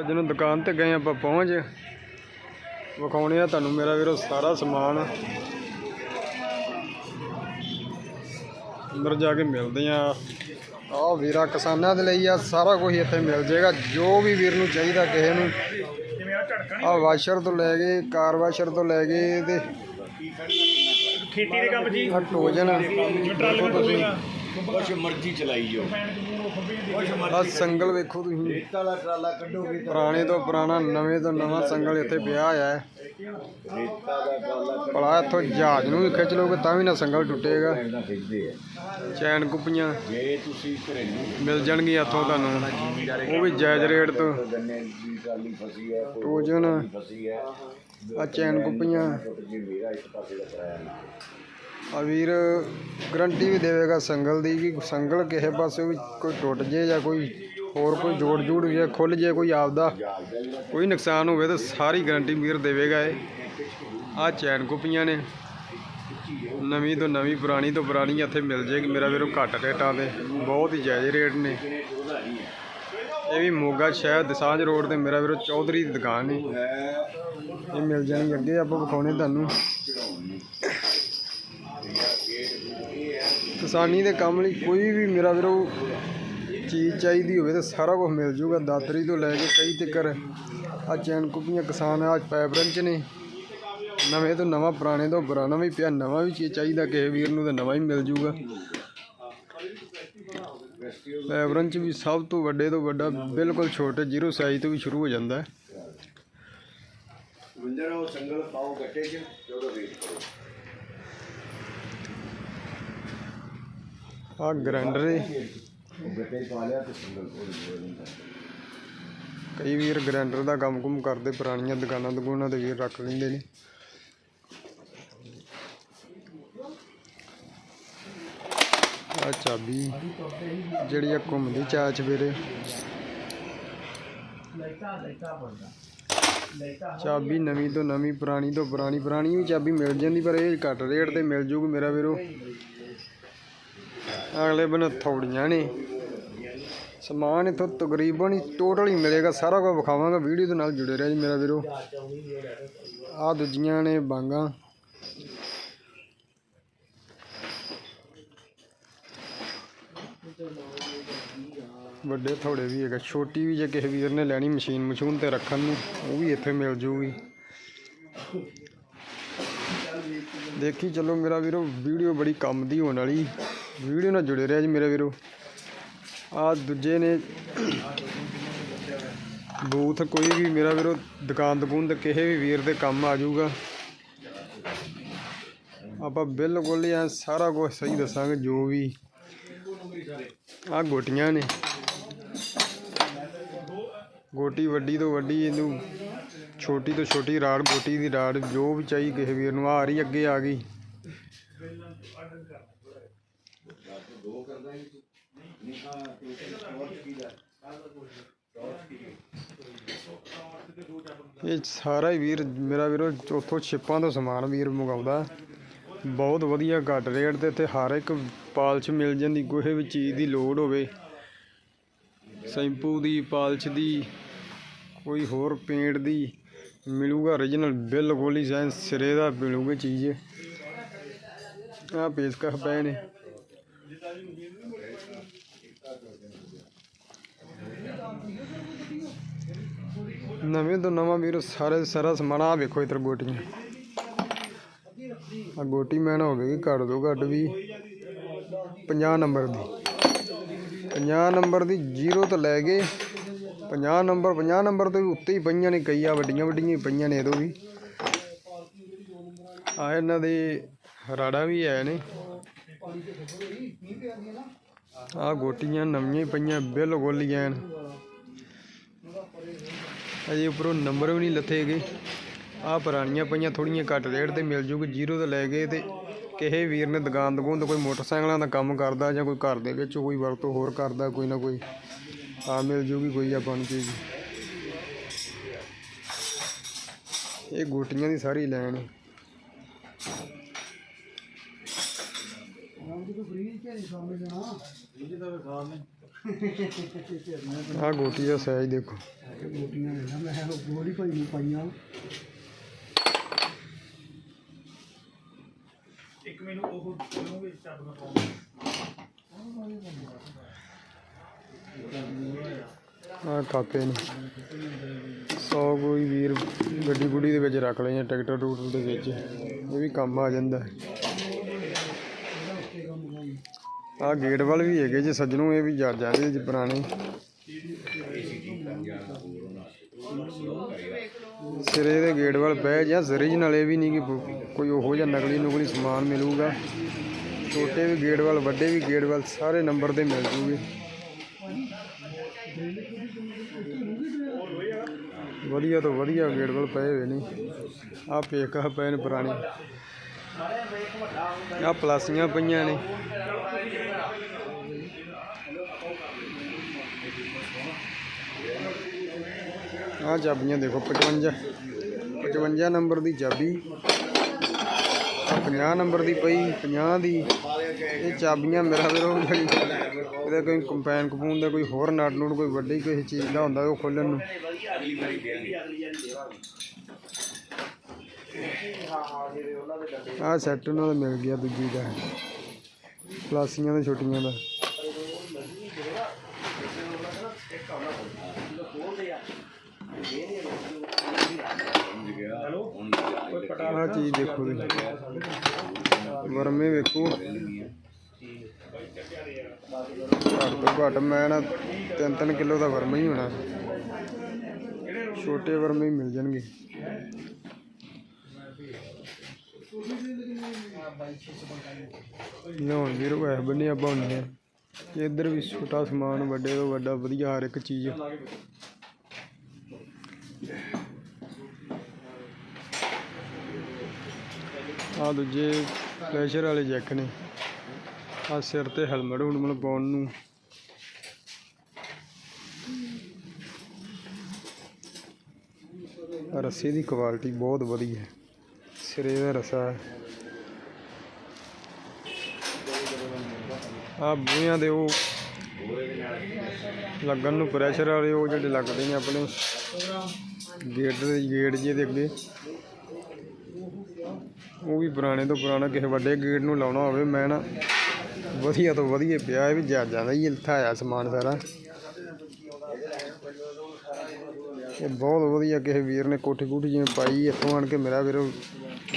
ਅੱਜ ਨੂੰ ਦੁਕਾਨ ਤੇ ਗਏ ਆਪਾਂ ਪਹੁੰਚ ਵਿਖਾਉਣੇ ਆ ਤੁਹਾਨੂੰ ਮੇਰਾ ਵੀਰੋ ਸਾਰਾ ਸਮਾਨ। ਅੰਦਰ ਜਾ ਕੇ ਮਿਲਦੇ ਆ। ਆ ਵੀਰਾ ਕਿਸਾਨਾਂ ਦੇ ਲਈ ਆ ਸਾਰਾ ਕੁਝ ਇੱਥੇ ਮਿਲ ਜਾਏਗਾ ਜੋ ਵੀ ਵੀਰ ਨੂੰ ਚਾਹੀਦਾ ਕਿਸੇ ਨੂੰ। ਆ ਵਾਸ਼ਰ ਤੋਂ ਲੈ ਕੇ ਕਾਰ ਵਾਸ਼ਰ ਤੋਂ ਲੈ ਕੇ ਤੇ ਖੇਤੀ ਦੇ ਕੰਮ ਜੀ। ਆ। ਟੋਜਨ ਦੇਖੋ ਤੁਸੀਂ। ਕੁਛ ਮਰਜ਼ੀ ਚਲਾਈ ਜੋ ਆ ਸੰਗਲ ਵੇਖੋ ਤੁਸੀਂ। ਰੇਤ ਵਾਲਾ ਟਰਾਲਾ ਕੱਢੋਗੇ ਪੁਰਾਣੇ ਤੋਂ ਪੁਰਾਣਾ, ਨਵੇਂ ਤੋਂ ਨਵਾਂ ਸੰਗਲ ਇੱਥੇ ਪਿਆ ਹੋਇਆ ਹੈ। ਰੇਤਾ ਦਾ ਟਰਾਲਾ ਭਲਾ ਇੱਥੋਂ ਜਹਾਜ਼ ਨੂੰ ਵੀ ਖਿੱਚ ਲਓਗੇ ਤਾਂ ਵੀ ਨਾ ਸੰਗਲ ਟੁੱਟੇਗਾ। ਚੈਨ ਕੁੱਪੀਆਂ ਜੇ ਤੁਸੀਂ ਘਰੇਲੂ ਮਿਲ ਜਾਣਗੀਆਂ ਇੱਥੋਂ ਤੁਹਾਨੂੰ। ਉਹ ਵੀ ਜਾਇਜ਼ ਰੇਟ ਤੋਂ। ਗੰਨੇ ਦੀ ਟਰਾਲੀ ਫਸੀ ਹੈ ਟੋਜਨ ਫਸੀ ਹੈ ਆ ਚੈਨ ਕੁੱਪੀਆਂ। ਮੇਰਾ ਇੱਕ ਪਾਸੇ ਦਾ ਕਰਾਇਆ ਆ ਵੀਰ ਗਰੰਟੀ ਵੀ ਦੇਵੇਗਾ ਸੰਗਲ ਦੀ ਕਿ ਸੰਗਲ ਕਿਸੇ ਪਾਸੇ ਵੀ ਕੋਈ ਟੁੱਟ ਜੇ ਜਾਂ ਕੋਈ ਹੋਰ ਕੋਈ ਜੋੜ ਜੂੜ ਜੇ ਖੁੱਲ ਜੇ ਕੋਈ ਆਪਦਾ, ਕੋਈ ਨੁਕਸਾਨ ਹੋਵੇ ਤਾਂ ਸਾਰੀ ਗਰੰਟੀ ਵੀਰ ਦੇਵੇਗਾ ਇਹ। ਆ ਚੈਨ ਕੁੱਪੀਆਂ ਨੇ। ਨਵੀਂ ਤੋਂ ਨਵੀਂ, ਪੁਰਾਣੀ ਤੋਂ ਪੁਰਾਣੀ ਇੱਥੇ ਮਿਲ ਜੇਗੀ ਮੇਰਾ ਵੀਰੋ ਘੱਟ ਰੇਟਾਂ ਤੇ, ਬਹੁਤ ਹੀ ਜਾਇਜ਼ ਰੇਟ ਨੇ। ਇਹ ਵੀ ਮੋਗਾ ਸ਼ਹਿਰ ਦਸਾਂਝ ਰੋਡ ਤੇ ਮੇਰਾ ਵੀਰੋ ਚੌਧਰੀ ਦੀ ਦੁਕਾਨ ਨੇ। ਇਹ ਮਿਲ ਜਾਣੀ ਅੱਗੇ, ਆਪਾਂ ਵਿਖਾਉਣੇ ਤੁਹਾਨੂੰ। ਕਿਸਾਨੀ ਦੇ ਕੰਮ ਲਈ ਕੋਈ ਵੀ ਮੇਰਾ ਵੀਰੋ ਚੀਜ਼ ਚਾਹੀਦੀ ਹੋਵੇ ਤਾਂ ਸਾਰਾ ਕੁਝ ਮਿਲ ਜੂਗਾ। ਦਾਤਰੀ ਤੋਂ ਲੈ ਕੇ ਕਈ ਤੱਕਰ। ਆ ਚੈਨ ਕੁੱਪੀਆਂ ਕਿਸਾਨ ਆ ਪੈਪ ਰੰਚ ਨੇ। ਨਵੇਂ ਤੋਂ ਨਵਾਂ, ਪੁਰਾਣੇ ਤੋਂ ਪੁਰਾਣਾ ਵੀ ਪਿਆ, ਨਵਾਂ ਵੀ ਚੀਜ਼ ਚਾਹੀਦਾ ਕਿਸੇ ਵੀਰ ਨੂੰ ਤਾਂ ਨਵਾਂ ਹੀ ਮਿਲ ਜੂਗਾ। ਪੈਪ 'ਚ ਵੀ ਸਭ ਤੋਂ ਵੱਡੇ ਤੋਂ ਵੱਡਾ ਬਿਲਕੁਲ ਛੋਟੇ ਜ਼ੀਰੋ ਸਾਈਜ਼ ਤੋਂ ਵੀ ਸ਼ੁਰੂ ਹੋ ਜਾਂਦਾ ਹੈ। ਗੁੰਜਰ ਸੰਗਲ ਪਾਓ ਗੱਟੇ 'ਚ ਤੇ ਵੇਟ ਕਰੋ। ਆ ਗ੍ਰੈਂਡਰ ਕਈ ਵੀਰ ਗ੍ਰੈਂਡਰ ਦਾ ਕੰਮ ਕੁਮ ਕਰਦੇ, ਪੁਰਾਣੀਆਂ ਦੁਕਾਨਾਂ ਦੁਕਾਨਾਂ ਤੇ ਵੀਰ ਰੱਖ ਲੈਂਦੇ ਨੇ। ਆ ਚਾਬੀ, ਜਿਹੜੀ ਆ ਘੁੰਮਦੀ ਚਾ ਚਵੇਰੇ ਚਾਬੀ ਨਵੀਂ ਤੋਂ ਨਵੀਂ, ਪੁਰਾਣੀ ਤੋਂ ਪੁਰਾਣੀ ਪੁਰਾਣੀ ਵੀ ਚਾਬੀ ਮਿਲ ਜਾਂਦੀ, ਪਰ ਇਹ ਘੱਟ ਰੇਟ ਤੇ ਮਿਲ ਜੂਗੀ ਮੇਰਾ ਵੀਰੋ। ਅਗਲੇ ਬਨ ਥੌੜੀਆਂ ਨੇ। ਸਮਾਨ ਇਥੋਂ ਤਕਰੀਬਨ ਹੀ ਟੋਟਲ ਹੀ ਮਿਲੇਗਾ, ਸਾਰਾ ਕੁਝ ਵਿਖਾਵਾਂਗਾ, ਵੀਡੀਓ ਦੇ ਨਾਲ ਜੁੜੇ ਰਹੋ ਜੀ ਮੇਰਾ ਵੀਰੋ। ਆ ਦੂਜੀਆਂ ਨੇ ਬਾਂਗਾ। ਵੱਡੇ ਥੋੜੇ ਵੀ ਹੈਗਾ, ਛੋਟੀ ਵੀ ਜੇ ਕਿਸੇ ਵੀਰ ਨੇ ਲੈਣੀ ਮਸ਼ੀਨ ਮਸ਼ੂਨ ਤੇ ਰੱਖਣ ਨੂੰ, ਉਹ ਵੀ ਇੱਥੇ ਮਿਲ ਜੂਗੀ। ਦੇਖੀ ਚਲੋ ਮੇਰਾ ਵੀਰੋ, ਵੀਡੀਓ ਬੜੀ ਕੰਮ ਦੀ ਹੋਣ ਵਾਲੀ। ਵੀਡੀਓ ਨਾਲ ਜੁੜੇ ਰਿਹਾ ਜੀ ਮੇਰੇ ਵੀਰੋ। ਆ ਦੂਜੇ ਨੇ ਬੂਥ ਕੋਈ ਵੀ ਮੇਰਾ ਵੀਰੋ, ਦੁਕਾਨ ਦੁਕਾਨ ਤੇ ਕਿਸੇ ਵੀ ਵੀਰ ਦੇ ਕੰਮ ਆ ਜਾਊਗਾ। ਆਪਾਂ ਬਿਲਕੁਲ ਹੀ ਸਾਰਾ ਕੁਝ ਸਹੀ ਦੱਸਾਂਗੇ, ਜੋ ਵੀ ਆ ਗੋਟੀਆਂ ਨੇ। ਗੋਟੀ ਵੱਡੀ ਤੋਂ ਵੱਡੀ ਇਹਨੂੰ ਛੋਟੀ ਤੋਂ ਛੋਟੀ ਰਾੜ, ਗੋਟੀ ਦੀ ਰਾੜ ਜੋ ਵੀ ਚਾਹੀ ਕਿਸੇ ਵੀਰ ਨੂੰ ਆ ਰਹੀ, ਅੱਗੇ ਆ ਗਈ। ਇਹ ਸਾਰਾ ਹੀ ਵੀਰ, ਮੇਰਾ ਵੀਰੋ ਚੌਥੋਂ ਛਿਪਾਂ ਤੋਂ ਸਮਾਨ ਵੀਰ ਮੰਗਾਉਂਦਾ। ਬਹੁਤ ਵਧੀਆ ਘੱਟ ਰੇਟ ਤੇ ਇੱਥੇ ਹਰ ਇੱਕ ਪਾਲਚ ਮਿਲ ਜਾਂਦੀ, ਕੋਈ ਵੀ ਚੀਜ਼ ਦੀ ਲੋੜ ਹੋਵੇ। ਸ਼ੈਂਪੂ ਦੀ ਪਾਲਚ ਦੀ, ਕੋਈ ਹੋਰ ਪੇਂਟ ਦੀ ਮਿਲੂਗਾ origignal ਬਿਲਕੁਲ ਹੀ ਸੈਂ ਸਿਰੇ ਦਾ ਮਿਲੂਗੀ ਚੀਜ਼। ਆ ਪੇਚਕਸ ਪਏ ਨੇ। ਨਵੇਂ ਤੋਂ ਨਵਾਂ ਵੀਰ ਸਾਰੇ ਸਾਰਾ ਸਮਾਨ ਆ ਵੇਖੋ ਇਧਰ ਗੋਟੀਆਂ। ਆ ਗੋਟੀ ਮੈਨ ਹੋਵੇਗੀ ਘੱਟ ਤੋਂ ਘੱਟ ਵੀ 50 ਨੰਬਰ ਦੀ। 50 ਨੰਬਰ ਦੀ 0 ਤੋਂ ਲੈ ਕੇ 50 ਨੰਬਰ 50 ਨੰਬਰ ਤੋਂ ਵੀ ਉੱਤੇ ਹੀ ਪਈਆਂ ਨੇ ਕਈ ਆ ਵੱਡੀਆਂ ਵੱਡੀਆਂ ਪਈਆਂ ਨੇ ਇਹਦੋਂ ਵੀ। ਆ ਇਹਨਾਂ ਦੇ ਰਾੜਾ ਵੀ ਆਏ ਨੇ। ਆ ਗੋਟੀਆਂ ਨਵੀਆਂ ਹੀ ਪਈਆਂ, ਬਿਲਕੁਲ ਹੀ ਐਨ। ਅਜੇ ਉੱਪਰੋਂ ਨੰਬਰ ਵੀ ਨਹੀਂ ਲੱਥੇਗੇ ਆ ਪੁਰਾਣੀਆਂ ਪਈਆਂ ਥੋੜੀਆਂ ਘੱਟ ਰੇਟ ਤੇ ਮਿਲ ਜੂਗੀ, ਜ਼ੀਰੋ ਤੋਂ ਲੈ ਕੇ ਤੇ ਕਿਸੇ ਵੀਰ ਨੇ ਦੁਕਾਨ ਦੁਕਾਨ ਤੋਂ ਕੋਈ ਮੋਟਰਸਾਈਕਲਾਂ ਦਾ ਕੰਮ ਕਰਦਾ ਜਾਂ ਕੋਈ ਘਰ ਦੇ ਵਿੱਚ ਕੋਈ ਵਰਤੋਂ ਹੋਰ ਕਰਦਾ, ਕੋਈ ਨਾ ਕੋਈ ਆ ਮਿਲ ਜੂਗੀ ਕੋਈ ਆਪਾਂ ਨੂੰ ਚੀਜ਼। ਇਹ ਗੋਟੀਆਂ ਦੀ ਸਾਰੀ ਲੈਣ। ਆਹ ਗੋਟੀ ਦਾ ਸਾਈਜ਼ ਦੇਖੋ। ਗੋਟੀਆਂ ਨੇ ਨਾ ਮੈਂ ਗੋਲੀ ਭਾਈ ਨੂੰ ਪਾਈਆਂ ਇੱਕ ਮੈਨੂੰ ਉਹ ਉਹਨੂੰ ਵਿੱਚ ਚੱਬ ਨਾ ਪਾਉਂਦਾ। ਆਹ ਕਾਪੇ ਨੇ। ਸੌ ਕੋਈ ਵੀਰ ਗੱਡੀ ਗੁੱਡੀ ਦੇ ਵਿੱਚ ਰੱਖ ਲਈਆਂ ਟਰੈਕਟਰ ਟੂਟਰ ਦੇ ਵਿੱਚ। ਇਹ ਵੀ ਕੰਮ ਆ ਜਾਂਦਾ। ਹੈ ਆਹ ਗੇਟ ਵੱਲ ਵੀ ਹੈਗੇ ਜੇ, ਸੱਜਣੋਂ ਇਹ ਵੀ ਜੜ ਜਾਂਦੇ ਜੀ ਪੁਰਾਣੇ। ਸਿਰੇ ਦੇ ਗੇਟ ਵੱਲ ਪਏ ਜਾਂ ਓਰੀਜਨਲ ਇਹ ਵੀ ਨਹੀਂ ਕਿ ਕੋਈ ਉਹੋ ਜਿਹਾ ਨਕਲੀ ਨੁਕਲੀ ਸਮਾਨ ਮਿਲੂਗਾ। ਛੋਟੇ ਵੀ ਗੇਟ ਵੱਲ, ਵੱਡੇ ਵੀ ਗੇਟ ਵੱਲ, ਸਾਰੇ ਨੰਬਰ ਦੇ ਮਿਲ ਜੂਗੇ। ਵਧੀਆ ਤੋਂ ਵਧੀਆ ਗੇਟ ਵੱਲ ਪਏ ਹੋਏ ਨੇ। ਆਹ ਪੇਕਾ ਪਏ ਨੇ ਪੁਰਾਣੇ। ਆਹ ਪਲਾਸੀਆਂ ਪਈਆਂ ਨੇ। ਆਹ ਚਾਬੀਆਂ ਦੇਖੋ 55 55 ਨੰਬਰ ਦੀ ਚਾਬੀ। ਆਹ 50 ਨੰਬਰ ਦੀ ਪਈ 50 ਦੀ। ਇਹ ਚਾਬੀਆਂ ਮੇਰਾ ਵੀਰੋ, ਜਿਹੜੀ ਇਹਦਾ ਕੋਈ ਕੰਪੈਨ ਕਪੂਨ ਦਾ, ਕੋਈ ਹੋਰ ਨਟ ਨੂਟ ਕੋਈ ਵੱਡੀ ਕਿਸੇ ਚੀਜ਼ ਦਾ ਹੁੰਦਾ, ਉਹ ਖੋਲਣ ਨੂੰ। ਆਹ ਸੈੱਟ ਉਹਨਾਂ ਦਾ ਮਿਲ ਗਿਆ ਦੂਜੀ ਦਾ। ਪਲਾਸੀਆਂ ਦਾ, ਛੋਟੀਆਂ ਦਾ। ਆਹ ਚੀਜ਼ ਦੇਖੋ ਤੁਸੀਂ। ਵਰਮੇ ਵੇਖੋ। ਘੱਟ ਤੋਂ ਘੱਟ ਮੈਂ ਨਾ 3-3 ਕਿਲੋ ਦਾ ਵਰਮਾ ਹੀ ਹੋਣਾ। ਛੋਟੇ ਵਰਮੇ ਹੀ ਮਿਲ ਜਾਣਗੇ। ਲਿਆਉਣ ਵੀਰੋ ਐ ਬੰਨੇ ਆਪਾਂ ਹੁੰਦੇ ਇੱਧਰ ਵੀ ਛੋਟਾ ਸਮਾਨ, ਵੱਡੇ ਤੋਂ ਵੱਡਾ, ਵਧੀਆ ਹਰ ਇੱਕ ਚੀਜ਼। ਆ ਦੂਜੇ ਪ੍ਰੈਸ਼ਰ ਵਾਲੇ ਜੈਕ ਨੇ। ਆ ਸਿਰ ਤੇ ਹੈਲਮਟ ਹੁਲਮਟ ਪਾਉਣ ਨੂੰ। ਆਹ ਰੱਸੇ ਦੀ ਕੁਆਲਿਟੀ ਬਹੁਤ ਵਧੀਆ ਹੈ। ਸਿਰੇ ਦਾ ਰੱਸਾ ਆ ਬੂਹਿਆਂ ਦੇ ਉਹ ਲੱਗਣ ਨੂੰ ਪ੍ਰੈਸ਼ਰ ਵਾਲੇ ਉਹ ਜਿਹੜੇ ਲੱਗਦੇ ਨੇ ਆਪਣੇ, ਗੇਟ ਦੇ, ਗੇਟ ਜੇ ਦੇ ਅੱਗੇ। ਉਹ ਵੀ ਪੁਰਾਣੇ ਤੋਂ ਪੁਰਾਣਾ, ਕਿਸੇ ਵੱਡੇ ਗੇਟ ਨੂੰ ਲਾਉਣਾ ਹੋਵੇ, ਮੈਂ ਨਾ ਵਧੀਆ ਤੋਂ ਵਧੀਆ ਪਿਆ ਇਹ ਵੀ ਜਾ ਦਾ ਹੀ ਇੱਥੇ ਆਇਆ ਸਮਾਨ ਸਾਰਾ। ਇਹ ਬਹੁਤ ਵਧੀਆ, ਕਿਸੇ ਵੀਰ ਨੇ ਕੋਠੀ ਕੋਠੀ ਜਿਵੇਂ ਪਾਈ, ਇੱਥੋਂ ਆਣ ਕੇ ਮੇਰਾ ਵੀਰ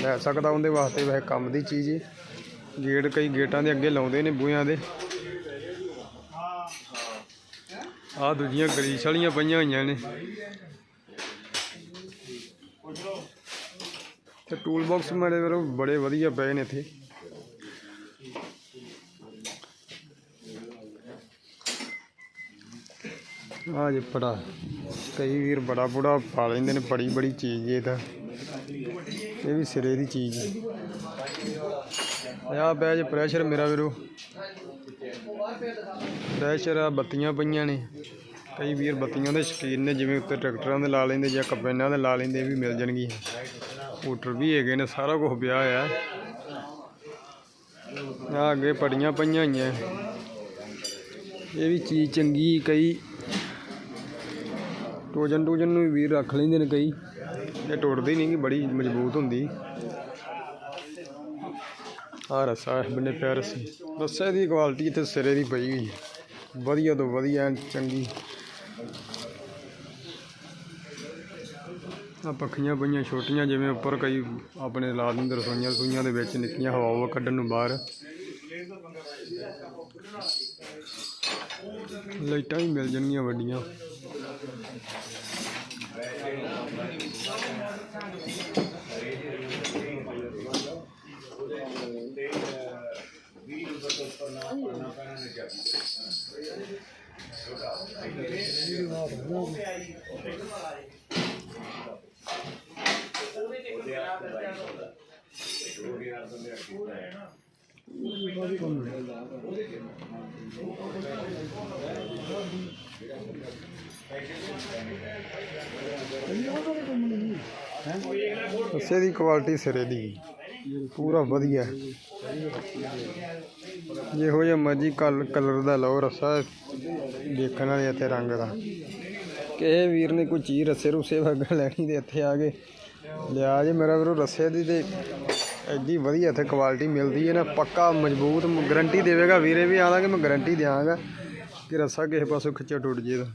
ਲੈ ਸਕਦਾ ਉਹਦੇ ਵਾਸਤੇ ਵੈਸੇ ਕੰਮ ਦੀ ਚੀਜ਼ ਹੈ। ਗੇਟ ਕਈ ਗੇਟਾਂ ਦੇ ਅੱਗੇ ਲਾਉਂਦੇ ਨੇ ਬੂਹਿਆਂ ਦੇ। ਆਹ ਦੂਜੀਆਂ ਗਰੀਸ ਵਾਲੀਆਂ ਪਈਆਂ ਹੋਈਆਂ ਨੇ। ਤੇ ਟੂਲ ਬਾਕਸ ਮੇਰੇ ਵੀਰੋ ਬੜੇ ਵਧੀਆ ਪਏ ਨੇ ਇੱਥੇ। ਆ ਜੇ ਪੜਾ ਕਈ ਵੀਰ ਬੜਾ ਬੁੜਾ ਪਾ ਲੈਂਦੇ ਨੇ ਬੜੀ ਬੜੀ ਚੀਜ਼ ਇਹ ਤਾਂ। ਇਹ ਵੀ ਸਿਰੇ ਦੀ ਚੀਜ਼ ਹੈ। ਆ ਪਿਆ ਪ੍ਰੈਸ਼ਰ ਮੇਰਾ ਵੀਰੋ। ਪ੍ਰੈਸ਼ਰ ਆ, ਬੱਤੀਆਂ ਪਈਆਂ ਨੇ। ਕਈ ਵੀਰ ਬੱਤੀਆਂ ਦੇ ਸ਼ਕੀਨ ਨੇ, ਜਿਵੇਂ ਉੱਤੇ ਟਰੈਕਟਰਾਂ ਦੇ ਲਾ ਲੈਂਦੇ ਜਾਂ ਕੰਬਾਈਨਾਂ ਦੇ ਲਾ ਲੈਂਦੇ, ਇਹ ਵੀ ਮਿਲ ਜਾਣਗੀਆਂ। ਮੋਟਰ ਵੀ ਹੈਗੇ ਨੇ, ਸਾਰਾ ਕੁਝ ਪਿਆ ਹੋਇਆ। ਆ ਅੱਗੇ ਪੜੀਆਂ ਪਈਆਂ ਹੋਈਆਂ। ਇਹ ਵੀ ਚੀਜ਼ ਚੰਗੀ, ਕਈ ਟੋਜਨ ਟੋਜਨ ਨੂੰ ਵੀਰ ਰੱਖ ਲੈਂਦੇ ਨੇ ਕਈ। ਇਹ ਟੁੱਟਦੀ ਨਹੀਂ ਕਿ ਬੜੀ ਮਜ਼ਬੂਤ ਹੁੰਦੀ। ਆ ਰਸਾ ਬੰਨੇ ਪਿਆ ਰੱਸੀ। ਰੱਸੇ ਦੀ ਕੁਆਲਿਟੀ ਇੱਥੇ ਸਿਰੇ ਦੀ ਪਈ ਹੋਈ ਹੈ। ਵਧੀਆ ਤੋਂ ਵਧੀਆ ਚੰਗੀ। ਆ ਪੱਖੀਆਂ ਪਈਆਂ ਛੋਟੀਆਂ, ਜਿਵੇਂ ਉੱਪਰ ਕਈ ਆਪਣੇ ਲਾ ਦਿੰਦੇ ਰਸੋਈਆਂ ਰਸੋਈਆਂ ਦੇ ਵਿੱਚ ਨਿੱਕੀਆਂ ਹਵਾ ਕੱਢਣ ਨੂੰ ਬਾਹਰ। ਲਾਈਟਾਂ ਵੀ ਮਿਲ ਜਾਣਗੀਆਂ ਵੱਡੀਆਂ। ਰੱਸੇ ਦੀ ਕੁਆਲਿਟੀ ਸਿਰੇ ਦੀ। ਪੂਰਾ ਵਧੀਆ। ਜਿਹੋ ਜਿਹਾ ਮਰਜ਼ੀ ਕਲਰ ਦਾ ਲਓ, ਰੱਸਾ ਦੇਖਣ ਵਾਲੇ ਇੱਥੇ ਰੰਗ ਦਾ। ਕਿਸੇ ਵੀਰ ਨੇ ਕੋਈ ਚੀਜ਼ ਰੱਸੇ ਰੁੱਸੇ ਵਰਗਾ ਲੈਣੀ ਤੇ ਇੱਥੇ ਆ ਕੇ ਲਿਆ ਜੇ, ਮੇਰਾ ਵੀਰੋ, ਰੱਸੇ ਦੀ ਤੇ ਐਡੀ ਵਧੀਆ ਇੱਥੇ ਕੁਆਲਿਟੀ ਮਿਲਦੀ ਹੈ ਨਾ, ਪੱਕਾ ਮਜ਼ਬੂਤ ਗਰੰਟੀ ਦੇਵੇਗਾ ਵੀਰੇ ਵੀ ਆਂਦਾ ਕਿ ਮੈਂ ਗਰੰਟੀ ਦਿਆਂਗਾ ਕਿ ਰੱਸਾ ਕਿਸੇ ਪਾਸੋਂ ਖਿੱਚਿਆ ਟੁੱਟ ਜੇ ਤਾਂ।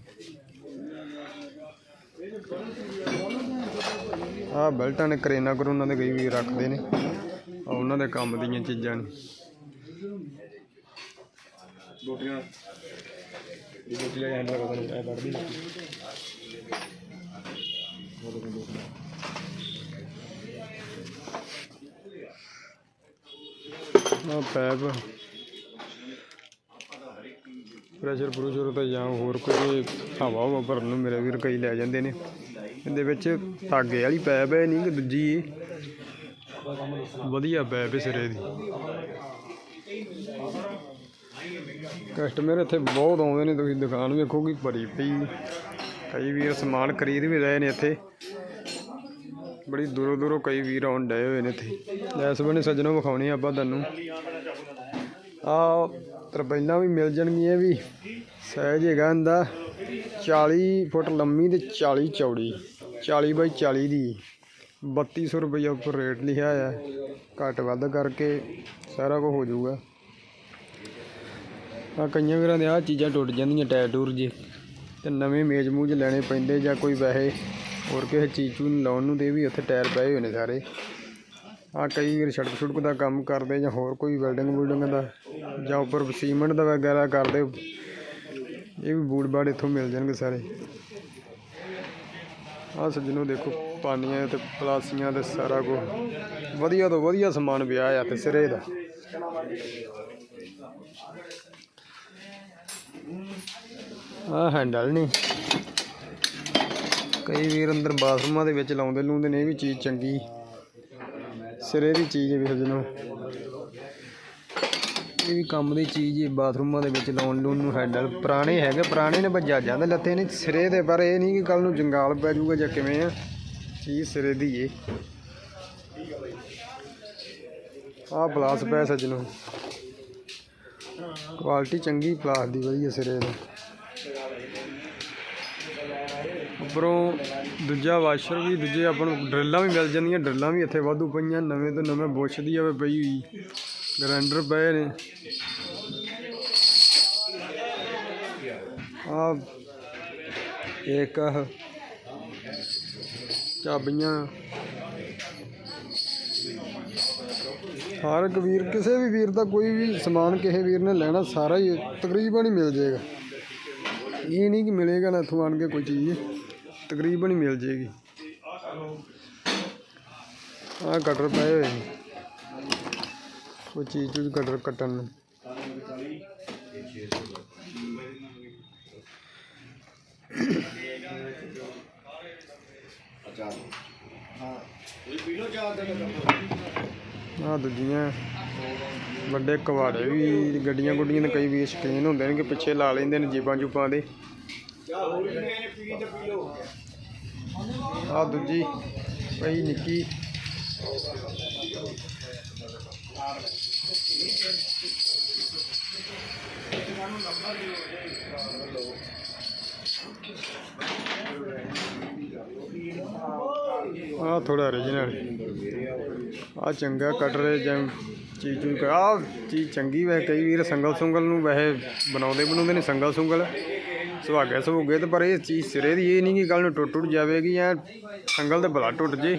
ਆਹ ਬੈਲਟਾਂ ਨੇ ਕਰੇਨਾ ਕਰੂਨਾ ਦੇ ਕਈ ਵੀ ਰੱਖਦੇ ਨੇ, ਆਹ ਉਹਨਾਂ ਦੇ ਕੰਮ ਦੀਆਂ ਚੀਜ਼ਾਂ ਨੇ। ਰੋਟੀਆਂ ਇਹ ਰੋਟੀਆਂ ਐਂ ਲਗਾ ਦੋ ਐ ਵੜਦੀ ਪੈਪ। ਪ੍ਰੈਸ਼ਰ ਪ੍ਰੂਸ਼ਰ ਤਾਂ ਜਾਂ ਹੋਰ ਕੋਈ ਹਵਾ ਹਵਾ ਭਰਨ ਨੂੰ ਮੇਰੇ ਵੀਰ ਕਈ ਲੈ ਜਾਂਦੇ ਨੇ। ਇਹਦੇ ਵਿੱਚ ਧਾਗੇ ਵਾਲੀ ਪੈਪ ਹੈ, ਨਹੀਂ ਕਿ ਦੂਜੀ? ਵਧੀਆ ਪੈਪ ਹੈ ਸਿਰੇ ਦੀ। ਕਸਟਮਰ ਇੱਥੇ ਬਹੁਤ ਆਉਂਦੇ ਨੇ, ਤੁਸੀਂ ਦੁਕਾਨ ਵੇਖੋ ਕਿ ਭਰੀ ਪਈ। ਕਈ ਵੀਰ ਸਮਾਨ ਖਰੀਦ ਵੀ ਰਹੇ ਨੇ ਇੱਥੇ। ਬੜੀ ਦੂਰੋਂ ਦੂਰੋਂ ਕਈ ਵੀਰ ਆਉਣ ਡਏ ਹੋਏ ਨੇ ਇੱਥੇ। ਇਸ ਵੇਲੇ ਸੱਜਣੋਂ ਵਿਖਾਉਣੀ ਆਪਾਂ ਤੁਹਾਨੂੰ। ਆ ਤਰਪਾਈਲਾਂ ਵੀ ਮਿਲ ਜਾਣਗੀਆਂ ਵੀ। ਸਾਈਜ਼ ਹੈਗਾ ਇਹਦਾ 40 ਫੁੱਟ ਲੰਮੀ ਤੇ 40 ਚੌੜੀ। 40 ਬਾਈ 40 ਦੀ। 3200 ਰੁਪਏ ਉੱਪਰ ਰੇਟ ਲਿਖਿਆ ਆ ਘੱਟ ਵੱਧ ਕਰਕੇ ਸਾਰਾ ਕੁਝ ਹੋ ਜਾਊਗਾ। ਆ ਕਈਆਂ ਵੀਰਾਂ ਦੇ ਆ ਚੀਜ਼ਾਂ ਟੁੱਟ ਜਾਂਦੀਆਂ ਟਾਇਰ ਟੂਰ ਜੇ। ਤੇ ਨਵੇਂ ਮੇਜ਼ ਮੂਜ ਲੈਣੇ ਪੈਂਦੇ ਜਾਂ ਕੋਈ ਵੈਸੇ ਹੋਰ ਕਿਸੇ ਚੀਜ਼ ਚੂ ਨੂੰ ਲਾਉਣ ਨੂੰ ਦੇ ਵੀ ਉੱਥੇ ਟਾਇਰ ਪਏ ਹੋਏ ਨੇ ਸਾਰੇ। ਆ ਕਈ ਵੀਰ ਸੜਕ ਸੁੜਕ ਦਾ ਕੰਮ ਕਰਦੇ ਜਾਂ ਹੋਰ ਕੋਈ ਵੈਲਡਿੰਗ ਵੂਲਡਿੰਗ ਦਾ ਜਾਂ ਉੱਪਰ ਸੀਮੈਂਟ ਦਾ ਵਗੈਰਾ ਕਰਦੇ। ਇਹ ਵੀ ਬੂਟ ਬਾੜ ਇੱਥੋਂ ਮਿਲ ਜਾਣਗੇ ਸਾਰੇ। ਆ ਸੱਜਣੋ ਦੇਖੋ ਪਾਨੀਆਂ ਤੇ ਪਲਾਸੀਆਂ ਤੇ ਸਾਰਾ ਕੁਝ ਵਧੀਆ ਤੋਂ ਵਧੀਆ ਸਮਾਨ ਵਿਆਹ ਆ ਤੇ ਸਿਰੇ ਦਾ। ਆ ਹੈਂਡਲ ਨਹੀਂ। ਕਈ ਵੀਰ ਅੰਦਰ ਬਾਥਰੂਮਾਂ ਦੇ ਵਿੱਚ ਲਾਉਂਦੇ ਲੂੰਦੇ ਨੇ, ਇਹ ਵੀ ਚੀਜ਼ ਚੰਗੀ। ਸਿਰੇ ਦੀ ਚੀਜ਼ ਹੈ ਵੀ ਸੱਜਣੋ ਇਹ ਵੀ ਕੰਮ ਦੀ ਚੀਜ਼ ਹੈ, ਬਾਥਰੂਮਾਂ ਦੇ ਵਿੱਚ ਲਾਉਣ ਲੂਣ ਨੂੰ ਹੈਂਡਲ। ਪੁਰਾਣੇ ਹੈਗੇ, ਪੁਰਾਣੇ ਨੇ ਬਜਾਜਾਂ ਦੇ ਲੱਤੇ ਨੇ ਸਿਰੇ ਦੇ, ਪਰ ਇਹ ਨਹੀਂ ਕਿ ਕੱਲ ਨੂੰ ਜੰਗਾਲ ਪੈ ਜਾਊਗਾ ਜਾਂ ਕਿਵੇਂ ਆ। ਚੀਜ਼ ਸਿਰੇ ਦੀ ਏ। ਆਹ ਪਲਾਸ ਪੈ ਸੱਜਣੋ। ਕੁਆਲਿਟੀ ਚੰਗੀ ਪਲਾਸ ਦੀ ਵਧੀਆ ਸਿਰੇ ਦੀ। ਉੱਪਰੋਂ ਦੂਜਾ ਵਾਸ਼ਰ ਵੀ, ਦੂਜੇ ਆਪਾਂ ਨੂੰ ਡਰਿੱਲਾਂ ਵੀ ਮਿਲ ਜਾਂਦੀਆਂ, ਡਰਿੱਲਾਂ ਵੀ ਇੱਥੇ ਵਾਧੂ ਪਈਆਂ, ਨਵੇਂ ਤੋਂ ਨਵੇਂ ਬੁਸ਼ ਦੀ ਆਵੇ ਪਈ ਹੋਈ। ਗ੍ਰਾਈਂਡਰ ਪਏ ਨੇ। ਆ ਇੱਕ ਚਾਬੀਆਂ। ਹਰ ਇੱਕ ਵੀਰ, ਕਿਸੇ ਵੀ ਵੀਰ ਦਾ ਕੋਈ ਵੀ ਸਮਾਨ ਕਿਸੇ ਵੀਰ ਨੇ ਲੈਣਾ, ਸਾਰਾ ਹੀ ਤਕਰੀਬਨ ਹੀ ਮਿਲ ਜਾਏਗਾ। ਇਹ ਨਹੀਂ ਕਿ ਮਿਲੇਗਾ ਨਾ ਇੱਥੋਂ ਆਣ ਕੇ ਕੋਈ ਚੀਜ਼, ਤਕਰੀਬਨ ਹੀ ਮਿਲ ਜਾਏਗੀ। ਆ ਕਟਰ ਪਏ ਹੋਏ ਨੇ। ਕੋਈ ਚੀਜ਼ ਚੂਜ਼ ਕਟਰ ਕੱਟਣ ਨੂੰ। ਅਚਾਰ ਹਾਂ। ਇਹ ਪੀ ਲੋ ਚਾਹ ਦੇ ਆ ਦੂਜੀਆਂ ਵੱਡੇ ਕਵਾੜੇ ਵੀ ਗੱਡੀਆਂ ਗੁੱਡੀਆਂ ਦੇ ਕਈ ਵੀ ਸ਼ਕੀਨ ਹੁੰਦੇ ਨੇ ਕਿ ਪਿੱਛੇ ਲਾ ਲੈਂਦੇ ਨੇ ਜੀਬਾਂ ਜੂਬਾਂ ਦੇ। ਚਾਹ ਹੋਰ ਵੀ ਦੂਜੀ ਪਈ ਨਿੱਕੀ। ਆ ਥੋੜਾ origignal ਆ ਚੰਗਾ ਕਟਰ ਜਾਂ ਚੀਜ਼ ਚੂਜ਼ ਆ ਚੀਜ਼ ਚੰਗੀ ਵੈ ਕਈ ਵੀਰ ਸੰਗਲ ਸੁੰਗਲ ਨੂੰ ਵੈਸੇ ਬਣਾਉਂਦੇ ਬਣਾਉਂਦੇ ਨੇ ਸੰਗਲ ਸੁੰਗਲ। ਸੁਹਾਗੇ ਸੁਹਾਗੇ ਤੇ ਪਰ ਇਹ ਚੀਜ਼ ਸਿਰੇ ਦੀ ਇਹ ਨਹੀਂ ਕਿ ਕੱਲ ਨੂੰ ਟੁੱਟ ਟੁੱਟ ਜਾਵੇਗੀ ਜਾਂ ਸੰਗਲ ਤੇ ਭਲਾ ਟੁੱਟ ਜੇ,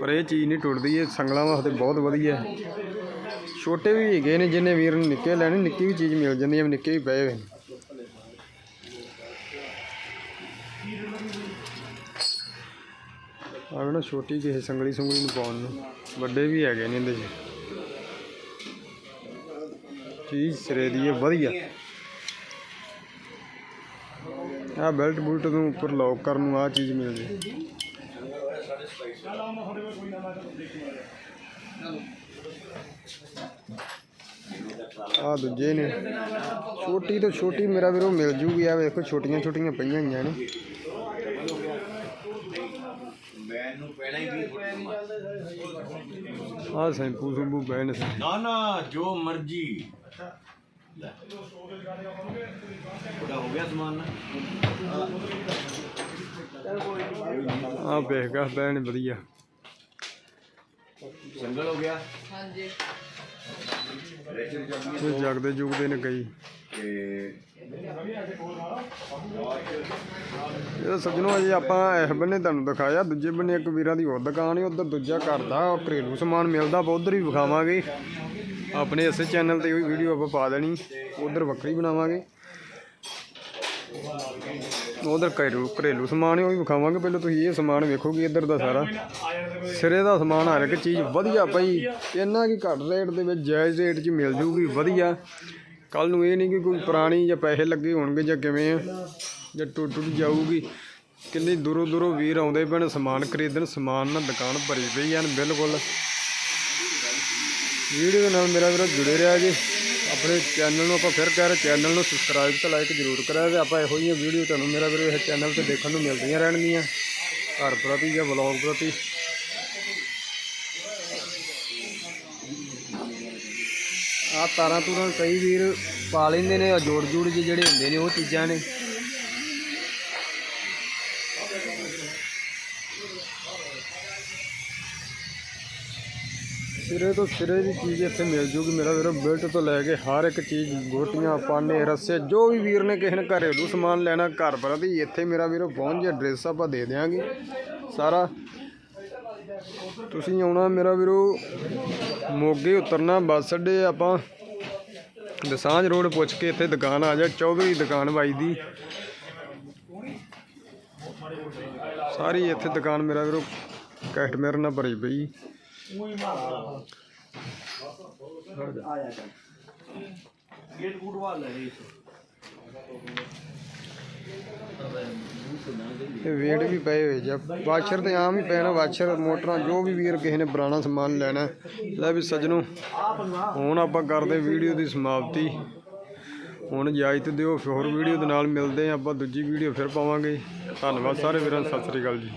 ਪਰ ਇਹ ਚੀਜ਼ ਨਹੀਂ ਟੁੱਟਦੀ, ਇਹ ਸੰਗਲਾਂ ਵਾਸਤੇ ਬਹੁਤ ਵਧੀਆ ਛੋਟੇ ਵੀ ਹੈਗੇ ਨੇ ਜਿੰਨੇ ਵੀਰ ਨੂੰ ਨਿੱਕੇ ਲੈਣੇ, ਨਿੱਕੀ ਵੀ ਚੀਜ਼ ਮਿਲ ਜਾਂਦੀ ਹੈ ਨਿੱਕੇ ਵੀ ਪਏ ਹੋਏ ਆਹ ਨਾ ਛੋਟੀ ਜਿਹੀ ਸੰਗਲੀ ਸੁੰਗਲੀ ਨੂੰ ਪਾਉਣ ਨੂੰ। ਵੱਡੇ ਵੀ ਹੈਗੇ ਨੇ ਇਹਦੇ 'ਚ। ਚੀਜ਼ ਸਿਰੇ ਦੀ ਹੈ, ਵਧੀਆ। ਆ ਬੈਲਟ ਬੁਲਟ ਨੂੰ ਉੱਪਰ ਲੌਕ ਕਰਨ ਨੂੰ ਆ ਚੀਜ਼ ਮਿਲ ਜੇ। ਆ ਦੂਜੇ ਨੇ। ਛੋਟੀ ਤੋਂ ਛੋਟੀ ਮੇਰਾ ਵੀਰੋ ਮਿਲ ਜੂਗੀ। ਆ ਵੇਖੋ ਛੋਟੀਆਂ ਛੋਟੀਆਂ ਪਈਆਂ ਹੋਈਆਂ ਨੇ ਬੈਨ ਨੂੰ ਪੈਣਾ ਹੀ ਵੀ ਆ ਸੈਂਪੂ ਸੰਪੂ ਪਏ ਨੇ ਨਾ ਨਾ ਜੋ ਮਰਜ਼ੀ। ਤੁਹਾਡਾ ਹੋ ਗਿਆ ਸਮਾਨ ਨਾ। ਆ ਵੇਖਗਾ ਬੈਣ ਵਧੀਆ। ਸੰਗਲ ਹੋ ਗਿਆ। ਹਾਂਜੀ। ਜਗਦੇ ਜੁਗਦੇ ਨੇ ਕਈ। ਇਹ ਸੱਜਣੋ ਅਜੇ ਆਪਾਂ ਇਸ ਬੰਨੇ ਤੁਹਾਨੂੰ ਦਿਖਾਇਆ, ਦੂਜੇ ਬੰਨੇ ਇੱਕ ਵੀਰਾਂ ਦੀ ਹੋਰ ਦੁਕਾਨ ਹੈ, ਉਧਰ ਦੂਜਾ ਘਰ ਦਾ ਘਰੇਲੂ ਸਮਾਨ ਮਿਲਦਾ ਆਪਾਂ ਉਧਰ ਵੀ ਵਿਖਾਵਾਂਗੇ। ਆਪਣੇ ਇਸੇ ਚੈਨਲ ਤੇ ਵੀ ਵੀਡੀਓ ਆਪਾਂ ਪਾ ਦੇਣੀ, ਉਧਰ ਵੱਖਰੀ ਬਣਾਵਾਂਗੇ। ਉਧਰ ਘਰੇਲੂ ਘਰੇਲੂ ਸਮਾਨ ਉਹ ਵੀ ਵਿਖਾਵਾਂਗੇ। ਪਹਿਲਾਂ ਤੁਸੀਂ ਇਹ ਸਮਾਨ ਵੇਖੋਗੇ, ਇੱਧਰ ਦਾ ਸਾਰਾ। ਸਿਰੇ ਦਾ ਸਮਾਨ, ਹਰ ਇੱਕ ਚੀਜ਼ ਵਧੀਆ ਪਈ। ਇੰਨਾ ਕੀ ਘੱਟ ਰੇਟ ਦੇ ਵਿੱਚ, ਜਾਇਜ਼ ਰੇਟ 'ਚ ਮਿਲ ਜੂਗੀ, ਵਧੀਆ। ਕੱਲ ਨੂੰ ਇਹ ਨਹੀਂ ਕਿ ਕੋਈ ਪੁਰਾਣੀ ਜਾਂ ਪੈਸੇ ਲੱਗੇ ਹੋਣਗੇ ਜਾਂ ਕਿਵੇਂ ਆ, ਜਾਂ ਟੁੱਟ ਟੁੱਟ ਜਾਊਗੀ। ਕਿੰਨੀ ਦੂਰੋਂ ਦੂਰੋਂ ਵੀਰ ਆਉਂਦੇ ਪੈਣ ਸਮਾਨ ਖਰੀਦਣ, ਸਮਾਨ ਨਾਲ ਦੁਕਾਨ ਭਰੀ ਪਈ ਐਨ ਬਿਲਕੁਲ। ਵੀਡੀਓ ਨਾਲ ਮੇਰਾ ਵੀਰੋ ਜੁੜੇ ਰਿਹਾ ਜੀ। ਆਪਣੇ ਚੈਨਲ ਨੂੰ ਆਪਾਂ ਫਿਰ ਕਹਿ ਰਹੇ ਚੈਨਲ ਨੂੰ ਸਬਸਕ੍ਰਾਈਬ ਤੇ ਲਾਈਕ ਜ਼ਰੂਰ ਕਰਿਆ ਤੇ ਆਪਾਂ ਇਹੋ ਜਿਹੀਆਂ ਵੀਡੀਓ ਤੁਹਾਨੂੰ ਮੇਰਾ ਵੀਰੋ ਇਹ ਚੈਨਲ ਤੇ ਦੇਖਣ ਨੂੰ ਮਿਲਦੀਆਂ ਰਹਿਣਗੀਆਂ। ਘਰ ਪ੍ਰਤੀ ਜਾਂ ਵਲੌਗ ਪ੍ਰਤੀ। ਆ ਤਾਰਾਂ ਤੂਰਾਂ ਕਈ ਵੀਰ ਪਾ ਲੈਂਦੇ ਨੇ ਆ ਜੋੜ ਜੂੜ ਜਿਹੇ ਜਿਹੜੇ ਹੁੰਦੇ ਨੇ ਉਹ ਚੀਜ਼ਾਂ ਨੇ। ਸਿਰੇ ਤੋਂ ਸਿਰੇ ਦੀ ਚੀਜ਼ ਇੱਥੇ ਮਿਲ ਜੂਗੀ। ਮੇਰਾ ਵੀਰੋ, ਬਿਲਟ ਤੋਂ ਲੈ ਕੇ ਹਰ ਇੱਕ ਚੀਜ਼, ਗੋਟੀਆਂ, ਪਾਨੇ, ਰੱਸੇ, ਜੋ ਵੀ ਵੀਰ ਨੇ ਕਿਸੇ ਨੇ ਘਰੇਲੂ ਸਮਾਨ ਲੈਣਾ, ਘਰ ਪ੍ਰਤੀ ਇੱਥੇ ਮੇਰਾ ਵੀਰੋ, ਪਹੁੰਚ ਜਾ ਐਡਰੈਸ ਆਪਾਂ ਦੇ ਦਿਆਂਗੇ। ਸਾਰਾ ਤੁਸੀਂ ਆਉਣਾ ਮੇਰਾ ਵੀਰੋ, ਮੋਗੇ ਉਤਰਨਾ, ਬੱਸ ਅੱਡੇ ਆਪਾਂ ਦਸਾਂਝ ਰੋਡ ਪੁੱਛ ਕੇ ਇੱਥੇ ਦੁਕਾਨ ਆ ਜਾ, ਚੌਧਰੀ ਦੁਕਾਨ ਬਾਈ ਦੀ। ਸਾਰੀ ਇੱਥੇ ਦੁਕਾਨ ਮੇਰਾ ਵੀਰੋ, ਕੈਟ ਨਾਲ ਭਰੀ ਪਈ। ਗੇਟ ਗੂਟ ਵਾਲ ਲੈ ਰਹੀ ਤੇ ਵੇਟ ਵੀ ਪਏ ਹੋਏ ਜਾਂ। ਵਾਸ਼ਰ ਤੇ ਆਮ ਹੀ ਪੈਣਾ ਵਾਸ਼ਰ ਮੋਟਰਾਂ ਜੋ ਵੀ ਵੀਰ ਕਿਸੇ ਨੇ ਪੁਰਾਣਾ ਸਮਾਨ ਲੈਣਾ ਲੈ ਵੀ ਸੱਜਣੋ ਹੁਣ ਆਪਾਂ ਕਰਦੇ ਵੀਡੀਓ ਦੀ ਸਮਾਪਤੀ। ਹੁਣ ਇਜਾਜ਼ਤ ਦਿਓ ਹੋਰ ਵੀਡੀਓ ਦੇ ਨਾਲ ਮਿਲਦੇ ਹਾਂ ਆਪਾਂ ਦੂਜੀ ਵੀਡੀਓ ਫਿਰ ਪਾਵਾਂਗੇ। ਧੰਨਵਾਦ ਸਾਰੇ ਵੀਰਾਂ ਦਾ, ਸਤਿ ਸ੍ਰੀ ਅਕਾਲ ਜੀ।